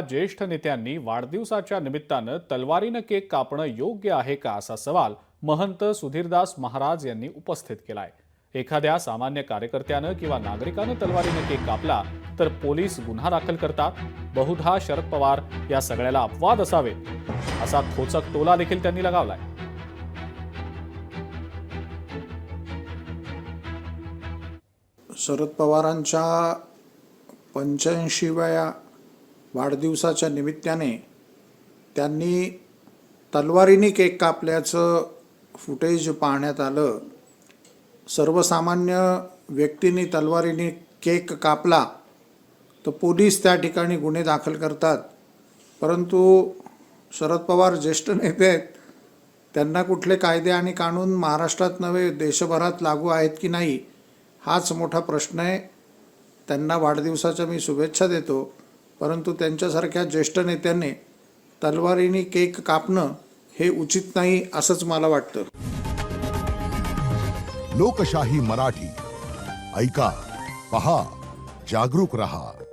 ज्येष्ठ नेत्यांनी वाढदिवसाच्या निमित्तानं तलवारीनं केक कापणं योग्य आहे का असा सवाल महंत सुधीरदास महाराज यांनी उपस्थित केलाय. एखाद्या सामान्य कार्यकर्त्यानं किंवा नागरिकानं तलवारीनं केक कापला तर पोलीस गुन्हा दाखल करतात. बहुधा शरद पवार या सगळ्याला अपवाद असावेत. असा खोचक टोला देखील त्यांनी लगावलाय. शरद पवारांच्या पंच्याऐंशीव्या वाढदिवसाच्या निमित्ताने त्यांनी तलवारीने केक कापल्याचं फुटेज पाहण्यात आलं. सर्वसामान्य व्यक्तींनी तलवारीने केक कापला तर पोलीस त्या ठिकाणी गुन्हे दाखल करतात. परंतु शरद पवार ज्येष्ठ नेते आहेत त्यांना कुठले कायदे आणि कानून महाराष्ट्रात नव्हे देशभरात लागू आहेत की नाही हाच मोठा प्रश्न आहे. त्यांना वाढदिवसाच्या मी शुभेच्छा देतो. परंतु त्यांच्यासारख्या ज्येष्ठ नेत्यांनी तलवारीने केक कापणं हे उचित नाही असंच मला वाटतं. लोकशाही मराठी. ऐका पहा जागरूक रहा.